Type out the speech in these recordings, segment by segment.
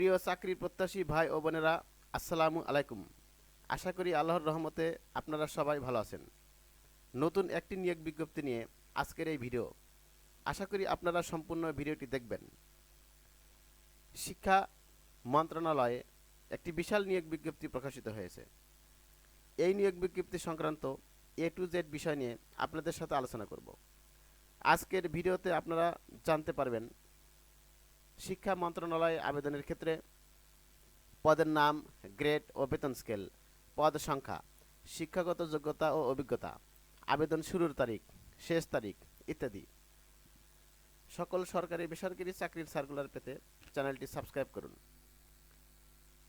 প্রিয় চাকরি প্রত্যাশী ভাই ও বোনেরা, আসসালামু আলাইকুম। আশা করি আল্লাহর রহমতে আপনারা সবাই ভালো আছেন। নতুন একটি নিয়োগ বিজ্ঞপ্তি নিয়ে আজকের এই ভিডিও। আশা করি আপনারা সম্পূর্ণ ভিডিওটি দেখবেন। শিক্ষা মন্ত্রণালয়ে একটি বিশাল নিয়োগ বিজ্ঞপ্তি প্রকাশিত হয়েছে। এই নিয়োগ বিজ্ঞপ্তি সংক্রান্ত এ টু জেড বিষয় নিয়ে আপনাদের সাথে আলোচনা করব। আজকের ভিডিওতে আপনারা জানতে পারবেন শিক্ষা মন্ত্রণালয়ে আবেদনের ক্ষেত্রে পদের নাম, গ্রেড ও বেতন স্কেল, পদ সংখ্যা, শিক্ষাগত যোগ্যতা ও অভিজ্ঞতা, আবেদন শুরুর তারিখ, শেষ তারিখ ইত্যাদি। সকল সরকারি বেসরকারি চাকরির সার্কুলার পেতে চ্যানেলটি সাবস্ক্রাইব করুন।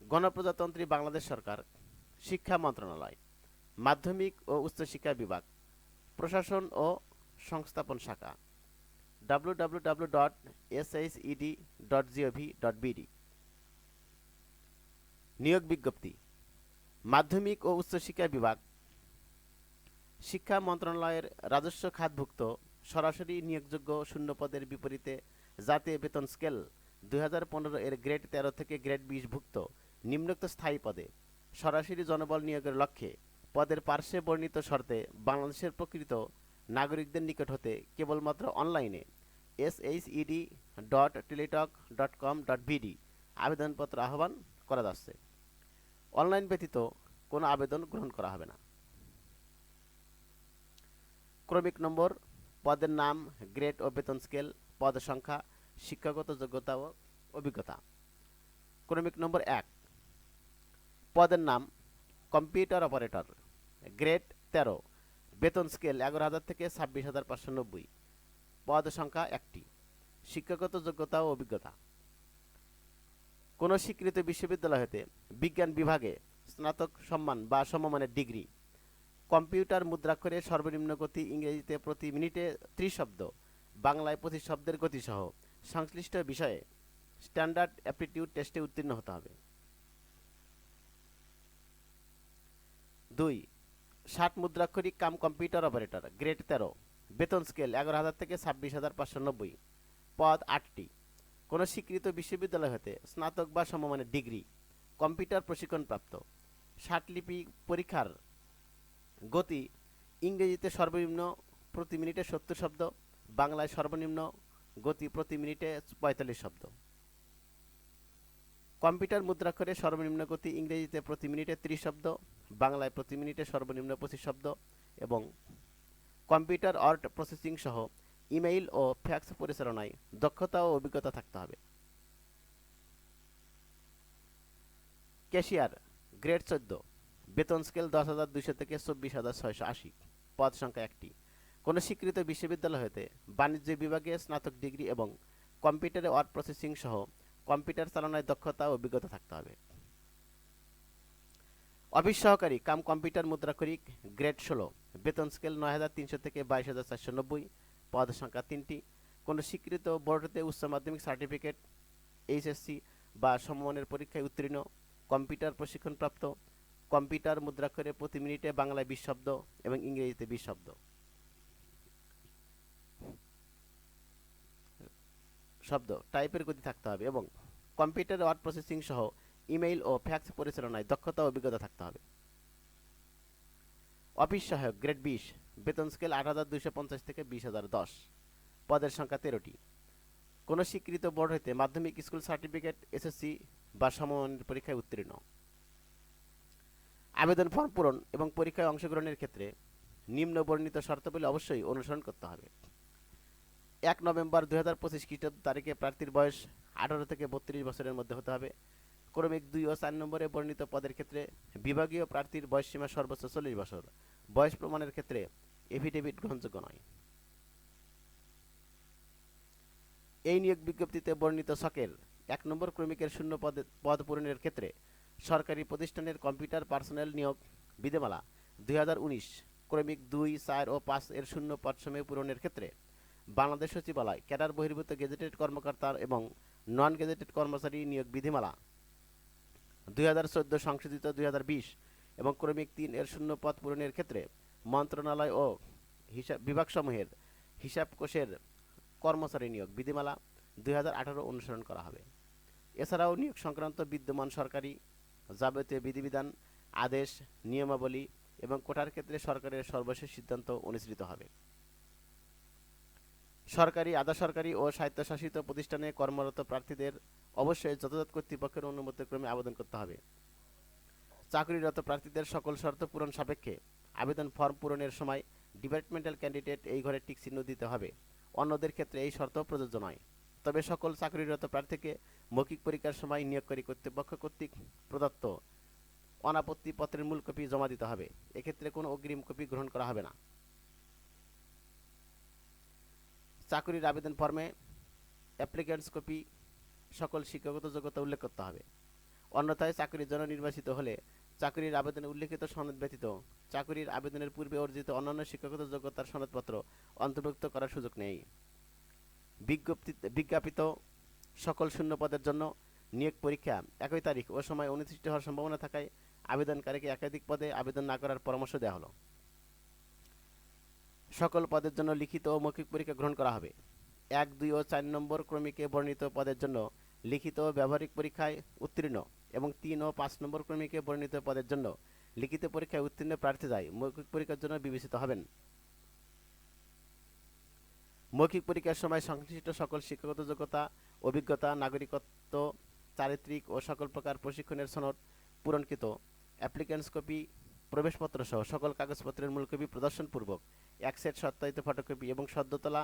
গণপ্রজাতন্ত্রী বাংলাদেশ সরকার, শিক্ষা মন্ত্রণালয়, মাধ্যমিক ও উচ্চশিক্ষা বিভাগ, প্রশাসন ও সংস্থাপন শাখা। www.shed.gov.bd নিয়োগ বিজ্ঞপ্তি, মাধ্যমিক ও উচ্চশিক্ষা বিভাগ, শিক্ষা মন্ত্রণালয়ের রাজস্ব খাতভুক্ত, সরাসরি নিয়োগযোগ্য শূন্য পদের বিপরীতে জাতীয় বেতন স্কেল দু হাজার পনেরো এর গ্রেড তেরো থেকে গ্রেড বিশ ভুক্ত, নিম্নোক্ত স্থায়ী পদে, সরাসরি জনবল নিয়োগের লক্ষ্যে, পদের পার্শ্বে বর্ণিত শর্তে বাংলাদেশের প্রকৃত নাগরিকদের নিকট হতে কেবলমাত্র অনলাইনে S H E D dot Teletalk dot com dot BD আবেদনপত্র আহ্বান করা যাচ্ছে। অনলাইন ব্যতীত কোনো আবেদন গ্রহণ করা হবে না। ক্রমিক নম্বর, পদের নাম, গ্রেড ও বেতন স্কেল, পদ সংখ্যা, শিক্ষাগত যোগ্যতা ও অভিজ্ঞতা। ক্রমিক নম্বর এক, পদের নাম, কম্পিউটার অপারেটর, গ্রেড তেরো, বেতন স্কেল এগারো হাজার থেকে ছাব্বিশ হাজার পাঁচশো নব্বই। পদ সংখ্যা একটি, শিক্ষাগত যোগ্যতা ও অভিজ্ঞতা। কোনো স্বীকৃত বিশ্ববিদ্যালয় হতে বিজ্ঞান বিভাগে স্নাতক সম্মান বা সমমানের ডিগ্রি, কম্পিউটার মুদ্রাক্ষরে সর্বনিম্ন গতি ইংরেজিতে প্রতি মিনিটে ত্রিশ বাংলায় পঁচিশ শব্দের গতিসহ সংশ্লিষ্ট বিষয়ে স্ট্যান্ডার্ড অ্যাপটিটিউড টেস্টে উত্তীর্ণ হতে হবে। দুই, ষাট মুদ্রাক্ষরিক কাম কম্পিউটার অপারেটর, গ্রেড তেরো বেতন স্কেল এগারো হাজার থেকে ছাব্বিশ হাজার পাঁচশো নব্বই, পদ আটটি। কোনো স্বীকৃত বিশ্ববিদ্যালয় হতে স্নাতক বা সমমানের ডিগ্রি, কম্পিউটার প্রশিক্ষণপ্রাপ্ত। ষাটলিপি পরীক্ষার গতি, ইংরেজিতে সর্বনিম্ন প্রতি মিনিটে সত্তর শব্দ, বাংলায় সর্বনিম্ন গতি প্রতি মিনিটে পঁয়তাল্লিশ শব্দ। কম্পিউটার মুদ্রাক্ষরে সর্বনিম্ন গতি ইংরেজিতে প্রতি মিনিটে ত্রিশ শব্দ, বাংলায় প্রতি মিনিটে সর্বনিম্ন পঁচিশ শব্দ এবং কম্পিউটার আর্ট প্রসেসিং সহ ইমেইল ও ফ্যাক্স পরিচালনায় দক্ষতা ও অভিজ্ঞতা থাকতে হবে। ক্যাশিয়ার, গ্রেড চোদ্দ। বেতন স্কেল দশ হাজার দুইশো থেকে চব্বিশ হাজার ছয়শো আশি। পদ সংখ্যা একটি। কোনো স্বীকৃত বিশ্ববিদ্যালয় হতে বাণিজ্য বিভাগে স্নাতক ডিগ্রি এবং কম্পিউটারে ওয়ার্ড প্রসেসিং সহ কম্পিউটার চালানোর দক্ষতা ও অভিজ্ঞতা থাকতে হবে। অফিস সহকারী কাম কম্পিউটার মুদ্রা মুদ্রাক্ষরিক গ্রেড ষোলো। বেতন স্কেল নয় হাজার তিনশো থেকে বাইশ হাজার চারশো নব্বই। পদ সংখ্যা তিনটি। কোনো স্বীকৃত বোর্ডতে উচ্চ মাধ্যমিক সার্টিফিকেট, এইচএসসি বা সমমানের পরীক্ষায় উত্তীর্ণ, কম্পিউটার প্রশিক্ষণপ্রাপ্ত, কম্পিউটার মুদ্রাক্ষরে প্রতি মিনিটে বাংলায় বিশ শব্দ এবং ইংরেজিতে বিশ শব্দ। শব্দ, টাইপের গতি থাকতে হবে এবং কম্পিউটার ওয়ার্ড প্রসেসিং সহ ইমেইল ও ফ্যাক্স পরিচালনায় দক্ষতা অভিজ্ঞতা থাকতে হবে। অফিস সহায়ক গ্রেড বিশ, বেতন স্কেল আট হাজার দুইশো পঞ্চাশ থেকে বিশ হাজার দশ, পদের সংখ্যা তেরোটি। কোনো স্বীকৃত বোর্ড হইতে মাধ্যমিক স্কুল সার্টিফিকেট, এসএসসি বা সমমানের পরীক্ষায় উত্তীর্ণ। আবেদন ফর্ম পূরণ এবং পরীক্ষায় অংশগ্রহণের ক্ষেত্রে নিম্ন বর্ণিত শর্তাবলী অবশ্যই অনুসরণ করতে হবে। এক নভেম্বর দুই হাজার পঁচিশ খ্রিস্টাব্দ তারিখে প্রার্থীর বয়স আঠারো থেকে বত্রিশ বছরের মধ্যে হতে হবে। ক্রমিক দুই ও চার নম্বরে বর্ণিত পদের ক্ষেত্রে বিভাগীয় প্রার্থীর বয়স সীমা সর্বোচ্চ চল্লিশ বছর। বয়স প্রমাণের ক্ষেত্রে এফিডেভিট গ্রহণযোগ্য নয়। এই নিয়োগ বিজ্ঞপ্তিতে বর্ণিত শকের এক নম্বর ক্রমিকের শূন্য পদে, পদ পূরণের ক্ষেত্রে সরকারি প্রতিষ্ঠানের কম্পিউটার পার্সোনেল নিয়োগ বিধিমালা দুই হাজার উনিশ, ক্রমিক দুই, চার ও পাঁচ এর শূন্য পদ সময় পূরণের ক্ষেত্রে বাংলাদেশ সচিবালয় ক্যাডার বহির্ভূত গেজেটেড কর্মকর্তা এবং নন গেজেটেড কর্মচারী নিয়োগ বিধিমালা দুই হাজার চোদ্দ সংশোধিত দুই হাজার বিশ এবং ক্রমিক তিন এর শূন্য পদ পূরণের ক্ষেত্রে মন্ত্রণালয় ও হিসাব বিভাগসমূহের হিসাব কোষের কর্মচারী নিয়োগ বিধিমালা দুই হাজার আঠারো অনুসরণ করা হবে। এছাড়াও নিয়োগ সংক্রান্ত বিদ্যমান সরকারি যাবতীয় বিধিবিধান, আদেশ, নিয়মাবলী এবং কোটার ক্ষেত্রে সরকারের সর্বশেষ সিদ্ধান্ত অনুসৃত হবে। সরকারি, আধা সরকারি ও স্বায়ত্তশাসিত প্রতিষ্ঠানে কর্মরত প্রার্থীদের অবশ্যই যথাযথ কর্তৃপক্ষের অনুমতিক্রমে আবেদন করতে হবে। চাকরিরত প্রার্থীদের সকল শর্ত পূরণ সাপেক্ষে আবেদন ফর্ম পূরণের সময় ডিপার্টমেন্টাল ক্যান্ডিডেট এই ঘরে টিক চিহ্ন দিতে হবে। অন্যদের ক্ষেত্রে এই শর্ত প্রযোজ্য নয়। তবে সকল চাকরিরত প্রার্থীকে মৌখিক পরীক্ষার সময় নিয়োগকারী কর্তৃপক্ষ কর্তৃক প্রদত্ত অনাপত্তি পত্রের মূল কপি জমা দিতে হবে। এক্ষেত্রে কোনো অগ্রিম কপি গ্রহণ করা হবে না। চাকরির আবেদন ফর্মে অ্যাপ্লিক্যান্টস কপি সকল শিক্ষাগত যোগ্যতা উল্লেখ করতে হবে। অন্যথায় চাকরির জন্য নির্বাচিত হলে চাকরির আবেদনে উল্লেখিত সনদ ব্যতীত চাকরির আবেদনের পূর্বে অর্জিত অন্যান্য শিক্ষাগত যোগ্যতার সনদপত্র অন্তর্ভুক্ত করার সুযোগ নেই। বিজ্ঞপ্তি বিজ্ঞাপিত সকল শূন্য পদের জন্য নিয়োগ পরীক্ষা একই তারিখ ও সময় অনুষ্ঠিত হওয়ার সম্ভাবনা থাকায় আবেদনকারীকে একাধিক পদে আবেদন না করার পরামর্শ দেওয়া হলো। সকল পদের জন্য লিখিত ও মৌখিক পরীক্ষা গ্রহণ করা হবে। এক, দুই ও চার নম্বর ক্রমিকে বর্ণিত পদের জন্য লিখিত ও ব্যবহারিক পরীক্ষায় উত্তীর্ণ এবং তিন ও পাঁচ নম্বর ক্রমিকে বর্ণিত পদের জন্য লিখিত পরীক্ষায় উত্তীর্ণ প্রার্থীরাই মৌখিক পরীক্ষার জন্য বিবেচিত হবেন। মৌখিক পরীক্ষার সময় সংশ্লিষ্ট সকল শিক্ষাগত যোগ্যতা, অভিজ্ঞতা, নাগরিকত্ব, চারিত্রিক ও সকল প্রকার প্রশিক্ষণের সনদ পূরণকৃত। অ্যাপ্লিক্যান্টস কপি প্রবেশপত্র সহ সকল কাগজপত্রের মূল কপি প্রদর্শনপূর্বক এক সেট সত্যায়িত ফটোকপি এবং সদ্য তোলা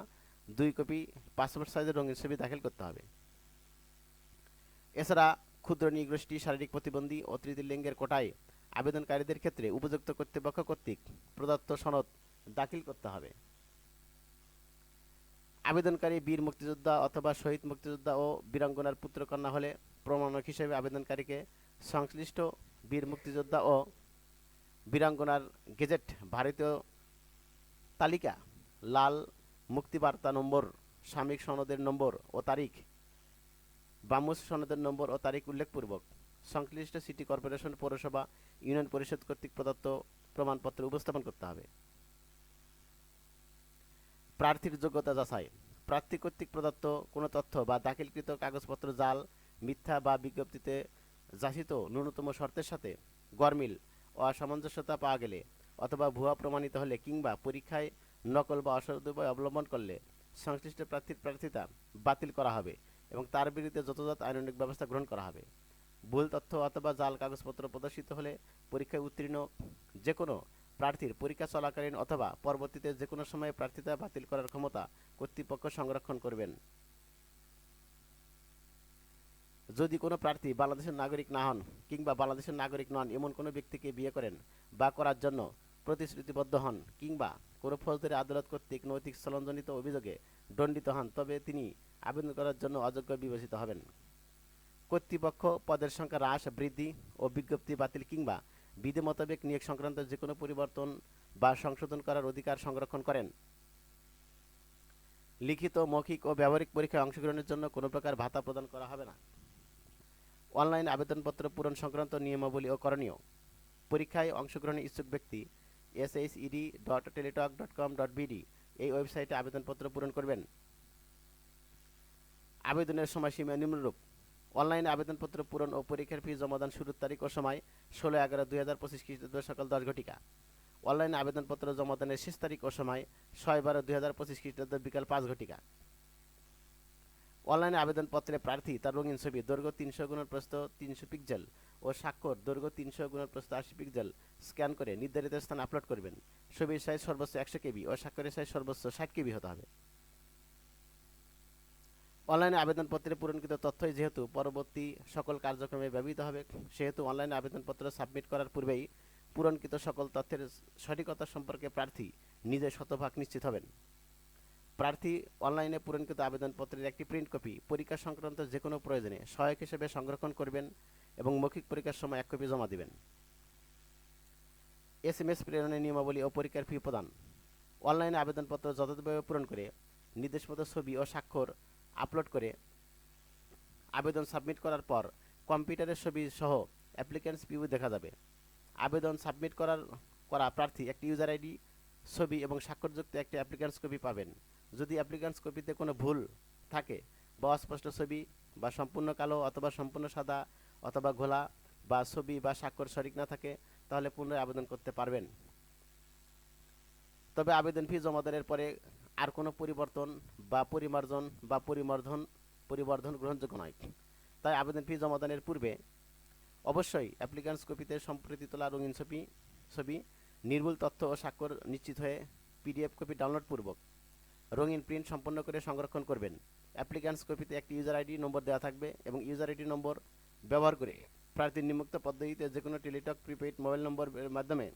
দুই কপি পাসপোর্ট সাইজের রঙিন ছবি দাখিল করতে হবে। এছাড়া ক্ষুদ্র নিগোষ্ঠী, শারীরিক প্রতিবন্ধী ও তৃতীয় লিঙ্গের কোটায় আবেদনকারীদের ক্ষেত্রে উপযুক্ত কর্তৃপক্ষ কর্তৃক প্রদত্ত সনদ দাখিল করতে হবে। আবেদনকারী বীর মুক্তিযোদ্ধা অথবা শহীদ মুক্তিযোদ্ধা ও বীরাঙ্গনার পুত্রকন্যা হলে প্রমাণক হিসেবে আবেদনকারীকে সংশ্লিষ্ট বীর মুক্তিযোদ্ধা ও বীরাঙ্গনার গেজেট, ভারতীয় তালিকা, লাল মুক্তিবার্তা নম্বর, সাময়িক সনদের নম্বর ও তারিখ বামুস সনদের নম্বর ও তারিখ উল্লেখপূর্বক, সংশ্লিষ্ট সিটি কর্পোরেশন, পৌরসভা, ইউনিয়ন পরিষদ কর্তৃক প্রদত্ত প্রমাণপত্র উপস্থাপন করতে হবে। প্রার্থীর যোগ্যতা যাচাই। প্রার্থী কর্তৃক প্রদত্ত কোনো তথ্য বা দাখিলকৃত কাগজপত্র, জাল, মিথ্যা বা বিজ্ঞপ্তিতে যাচিত ন্যূনতম শর্তের সাথে গরমিল অসামঞ্জস্যতা পাওয়া গেলে অথবা ভুয়া প্রমাণিত হলে কিংবা পরীক্ষায় নকল বা অসৎ উপায় অবলম্বন করলে সংশ্লিষ্ট প্রার্থীর প্রার্থিতা বাতিল করা হবে এবং তার বিরুদ্ধে যথাযথ আইনানুগ ব্যবস্থা গ্রহণ করা হবে। ভুল তথ্য অথবা জাল কাগজপত্র প্রদর্শিত হলে পরীক্ষায় উত্তীর্ণ যে কোনো প্রার্থীর পরীক্ষা চলাকালীন অথবা পরবর্তীতে যে কোনো সময়ে প্রার্থিতা বাতিল করার ক্ষমতা কর্তৃপক্ষ সংরক্ষণ করবেন। যদি কোনো প্রার্থী বাংলাদেশের নাগরিক না হন কিংবা বাংলাদেশের নাগরিক নন, এমন কোনো ব্যক্তিকে বিয়ে করেন বা করার জন্য প্রতিশ্রুতিবদ্ধ হন কিংবা কোনো ফৌজদারি আদালত কর্তৃক নৈতিক স্থলনজনিত অভিযোগে দণ্ডিত হন, তবে তিনি আবেদন করার জন্য অযোগ্য বিবেচিত হবেন। কর্তৃপক্ষ পদের সংখ্যা হ্রাস, বৃদ্ধি ও বিজ্ঞপ্তি বাতিল কিংবা বিধি মোতাবেক নিয়োগ সংক্রান্ত যে কোনো পরিবর্তন বা সংশোধন করার অধিকার সংরক্ষণ করেন। লিখিত, মৌখিক ও ব্যবহারিক পরীক্ষায় অংশগ্রহণের জন্য কোনো প্রকার ভাতা প্রদান করা হবে না। অনলাইন আবেদনপত্র পূরণ সংক্রান্ত নিয়মাবলী ও করণীয়। পরীক্ষায় অংশগ্রহণে ইচ্ছুক ব্যক্তি S H E D dot Teletalk dot com dot BD. এই ওয়েবসাইটে আবেদনপত্র পূরণ করবেন। আবেদনের সময়সীমা নিম্নরূপ। অনলাইনে আবেদনপত্র পূরণ ও পরীক্ষার ফি জমাদান শুরুর তারিখ ও সময় ষোলো এগারো দুই হাজার পঁচিশ খ্রিস্টাব্দ সকাল দশ ঘটিকা। অনলাইনে আবেদনপত্র জমাদানের শেষ তারিখ ও সময় ছয় বারো দুই হাজার পঁচিশ খ্রিস্টাব্দ বিকাল পাঁচ ঘটিকা। অনলাইনে আবেদনপত্রে প্রার্থী তার রঙিন ছবি, দৈর্ঘ্য তিনশো গুণের প্রস্থ তিনশো পিক্সেল ও স্বাক্ষর, দৈর্ঘ্য তিনশো গুণের প্রস্থ আশি পিক্সেল স্ক্যান করে নির্ধারিত স্থানে আপলোড করবেন। ছবির সাইজ সর্বোচ্চ একশো কেবি ও স্বাক্ষরের সাইজ সর্বোচ্চ ষাট কেবি হতে হবে। অনলাইনে আবেদনপত্রে পূরণকৃত তথ্যই যেহেতু পরবর্তী সকল কার্যক্রমে ব্যবহৃত হবে, সেহেতু অনলাইনে আবেদনপত্র সাবমিট করার পূর্বেই পূরণকৃত সকল তথ্যের সঠিকতা সম্পর্কে প্রার্থী নিজে শতভাগ নিশ্চিত হবেন। প্রার্থী অনলাইনে পূরণকৃত আবেদনপত্রের একটি প্রিন্ট কপি পরীক্ষা সংক্রান্ত যে কোনো প্রয়োজনে সহায়ক হিসেবে সংরক্ষণ করবেন এবং মৌখিক পরীক্ষার সময় এক কপি জমা দিবেন। এস এম এস প্রেরণের নিয়মাবলী ও পরীক্ষার ফি প্রদান। অনলাইনে আবেদনপত্র যথাযথভাবে পূরণ করে নির্দেশ মতো ছবি ও স্বাক্ষর আপলোড করে, আবেদন সাবমিট করার পর কম্পিউটারের ছবি সহ অ্যাপ্লিক্যান্টস ভিউ দেখা যাবে। আবেদন সাবমিট করার, করা প্রার্থী একটি ইউজার আইডি ছবি এবং স্বাক্ষরযুক্ত একটি অ্যাপ্লিক্যান্টস কপি পাবেন। যদি অ্যাপ্লিক্যান্টস কপিতে কোনো ভুল থাকে, বা অস্পষ্ট ছবি, বা সম্পূর্ণ কালো অথবা সম্পূর্ণ সাদা, অথবা ঘোলা, বা ছবি বা স্বাক্ষর সঠিক না থাকে, তাহলে পুনরায় আবেদন করতে পারবেন। তবে আবেদন ফি জমাদানের পরে আর কোনো পরিবর্তন বা পরিমার্জন বা পরিবর্ধন পরিবর্ধন গ্রহণযোগ্য নয়। তাই আবেদন ফি জমাদানের পূর্বে অবশ্যই অ্যাপ্লিক্যান্স কপিতে সম্প্রতি তোলা রঙিন ছবি ছবি, নির্ভুল তথ্য ও স্বাক্ষর নিশ্চিত হয়ে পিডিএফ কপি ডাউনলোড পূর্বক রঙিন প্রিন্ট সম্পন্ন করে সংরক্ষণ করবেন। অ্যাপ্লিক্যান্স কপিতে একটি ইউজার আইডি নম্বর দেওয়া থাকবে এবং ইউজার আইডি নম্বর ব্যবহার করে প্রার্থীর নিম্নোক্ত পদ্ধতিতে যে কোনো টেলিটক, প্রিপেইড মোবাইল নম্বরের মাধ্যমে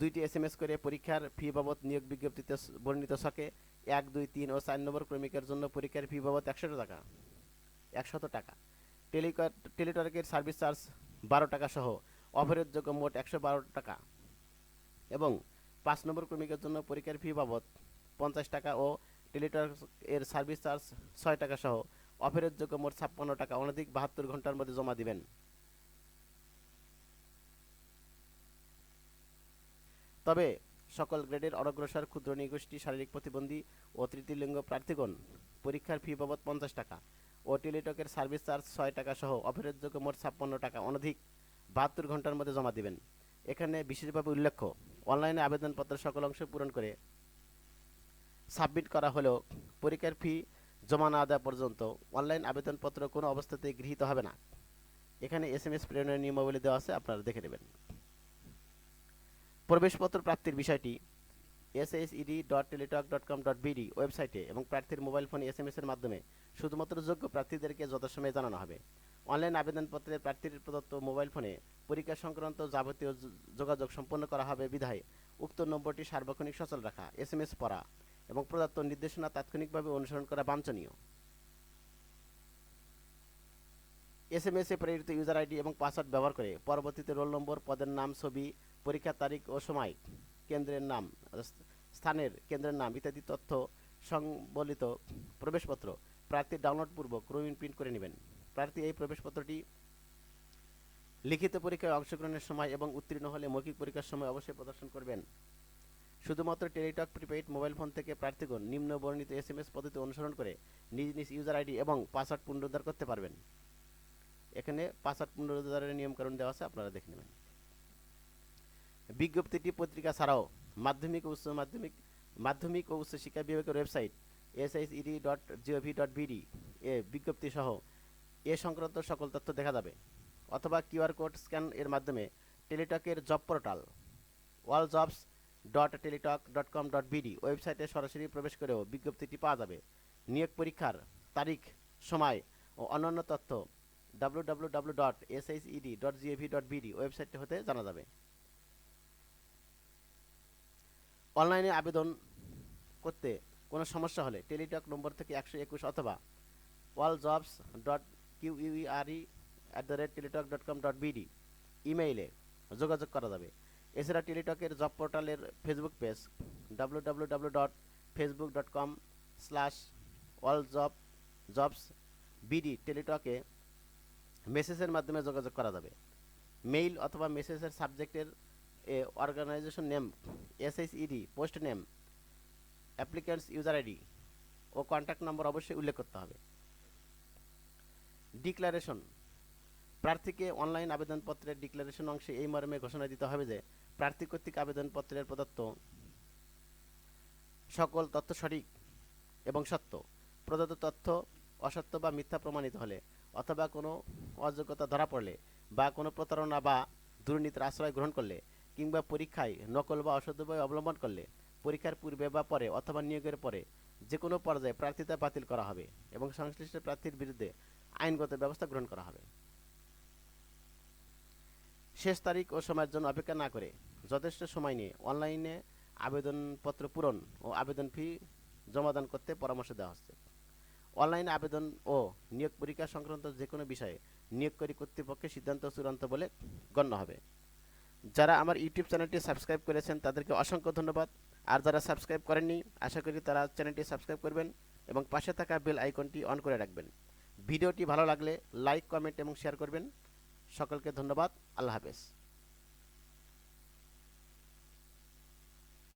দুইটি এসএমএস করে পরীক্ষার ফি বাবদ নিয়োগ বিজ্ঞপ্তিতে বর্ণিত ছকে এক, দুই, তিন ও চার নম্বর ক্রমিকের জন্য পরীক্ষার ফি বাবদ একশো টাকা, একশত টাকা। টেলিকর টেলিটকের সার্ভিস চার্জ বারো টাকা সহ অফারেরযোগ্য মোট একশো বারো টাকা এবং পাঁচ নম্বর ক্রমিকের জন্য পরীক্ষার ফি বাবদ পঞ্চাশ টাকা ও টেলিটক এর সার্ভিস চার্জ ছয় টাকা সহ। অফারের যোগ্য মোট ছাপ্পান্ন টাকা, অনধিক বাহাত্তর ঘণ্টার মধ্যে জমা দিবেন। তবে সকল গ্রেডের অনগ্রসর ক্ষুদ্র নিগোষ্ঠী, শারীরিক প্রতিবন্ধী ও তৃতীয় লিঙ্গ প্রার্থীগণ পরীক্ষার ফি বাবদ পঞ্চাশ টাকা ও টেলিটকের সার্ভিস চার্জ ছয় টাকা সহ অফারের যোগ্য মোট ছাপ্পান্ন টাকা, অনধিক বাহাত্তর ঘণ্টার মধ্যে জমা দিবেন। এখানে বিশেষভাবে উল্লেখ্য, অনলাইনে আবেদনপত্র সকল অংশ পূরণ করে সাবমিট করা হলেও পরীক্ষার ফি জমা না দেওয়া পর্যন্ত অনলাইন আবেদনপত্র কোনো অবস্থাতেই গৃহীত হবে না। এখানে এস এম এস প্রেরণের নিয়মাবলী দেওয়া আছে, আপনারা দেখে নেবেন। প্রবেশপত্র প্রাপ্তির বিষয়টি SSED dot Teletalk dot com dot BD ওয়েবসাইটে এবং প্রার্থীর মোবাইল ফোনে এস এম এর মাধ্যমে শুধুমাত্র যোগ্য প্রার্থীদেরকে যথাসময়ে জানানো হবে। অনলাইন আবেদনপত্রে প্রার্থীর প্রদত্ত মোবাইল ফোনে পরীক্ষা সংক্রান্ত যাবতীয় যোগাযোগ সম্পন্ন করা হবে। বিধায় উক্ত নম্বরটি সার্বক্ষণিক সচল রাখা। এস এম এস পড়া এবং প্রদত্ত নির্দেশনা তাৎক্ষণিকভাবে অনুসরণ করা বাঞ্ছনীয়। এস এম এস এ প্রেরিত ইউজার আইডি এবং পাসওয়ার্ড ব্যবহার করে পরবর্তীতে রোল নম্বর, পদের নাম, ছবি, পরীক্ষার তারিখ ও সময়, কেন্দ্রের নাম, স্থানের কেন্দ্রের নাম ইত্যাদি তথ্য সংবলিত প্রবেশপত্র প্রার্থী ডাউনলোড পূর্বক প্রিন্ট করে নেবেন। প্রার্থী এই প্রবেশপত্রটি লিখিত পরীক্ষায় অংশগ্রহণের সময় এবং উত্তীর্ণ হলে মৌখিক পরীক্ষার সময় অবশ্যই প্রদর্শন করবেন। শুধুমাত্র টেলিটক প্রিপেইড মোবাইল ফোন থেকে প্রার্থীগণ নিম্ন বর্ণিত এস এম এস পদ্ধতি অনুসরণ করে নিজ নিজ ইউজার আইডি এবং পাসওয়ার্ড পুনরুদ্ধার করতে পারবেন। এখানে পাসওয়ার্ড পুনরুদ্ধারের নিয়মকানুন দেওয়া আছে, আপনারা দেখে নেবেন। বিজ্ঞপ্তিটি পত্রিকা ছাড়াও মাধ্যমিক ও উচ্চ মাধ্যমিক মাধ্যমিক ও উচ্চ শিক্ষা বিভাগের website SHED dot GOV dot BD এ বিজ্ঞপ্তি সহ এ সংক্রান্ত সকল তথ্য দেখা যাবে, অথবা কিউআর কোড স্ক্যান এর মাধ্যমে টেলিটকের job portal all jobs dot Teletalk dot com dot BD ওয়েবসাইটে সরাসরি প্রবেশ করেও বিজ্ঞপ্তিটি পাওয়া যাবে। নিয়োগ পরীক্ষার তারিখ, সময় ও অন্যান্য তথ্য W W W dot SHED dot GOV dot BD ওয়েবসাইটটি হতে জানা যাবে। অনলাইনে আবেদন করতে কোনো সমস্যা হলে টেলিটক নম্বর থেকে একশো একুশ অথবা all jobs dot query at the rate Teletalk dot com dot BD ইমেইলে যোগাযোগ করা যাবে। এছাড়া টেলিটকের জব পোর্টালের Facebook page W W W dot Facebook dot com slash all job jobs BD টেলিটকে মেসেজের মাধ্যমে যোগাযোগ করা যাবে। মেইল অথবা মেসেজের সাবজেক্টের এ organisation name SSED post name applicants user ID ও কন্ট্যাক্ট নম্বর অবশ্যই উল্লেখ করতে হবে। ডিক্লারেশন প্রার্থীকে অনলাইন আবেদনপত্রের ডিক্লারেশন অংশে এই মর্মে ঘোষণা দিতে হবে যে প্রার্থী কর্তৃক আবেদনপত্রের প্রদত্ত সকল তথ্য সঠিক এবং সত্য। প্রদত্ত তথ্য অসত্য বা মিথ্যা প্রমাণিত হলে অথবা কোনো অযোগ্যতা ধরা পড়লে বা কোনো প্রতারণা বা দুর্নীতির আশ্রয় গ্রহণ করলে কিংবা পরীক্ষায় নকল বা অসৎ অবলম্বন করলে পরীক্ষার পূর্বে বা পরে অথবা নিয়োগের পরে যে কোনো পর্যায়ে প্রার্থিতা বাতিল করা হবে এবং সংশ্লিষ্ট প্রার্থীর বিরুদ্ধে আইনগত ব্যবস্থা গ্রহণ করা হবে। শেষ তারিখ ও সময়ের জন্য অপেক্ষা না করে যথেষ্ট সময় নিয়ে অনলাইনে আবেদনপত্র পূরণ ও আবেদন ফি জমাদান করতে পরামর্শ দেওয়া হচ্ছে। অনলাইন আবেদন ও নিয়োগ পরীক্ষা সংক্রান্ত যে কোনো বিষয়ে নিয়োগকারী কর্তৃপক্ষের সিদ্ধান্ত চূড়ান্ত বলে গণ্য হবে। যারা আমার ইউটিউব চ্যানেলটি সাবস্ক্রাইব করেছেন, তাদেরকে অসংখ্য ধন্যবাদ। আর যারা সাবস্ক্রাইব করেননি, আশা করি তারা চ্যানেলটি সাবস্ক্রাইব করবেন এবং পাশে থাকা বেল আইকনটি অন করে রাখবেন। ভিডিওটি ভালো লাগলে লাইক, কমেন্ট এবং শেয়ার করবেন। সকলকে ধন্যবাদ। আল্লাহ হাফেজ।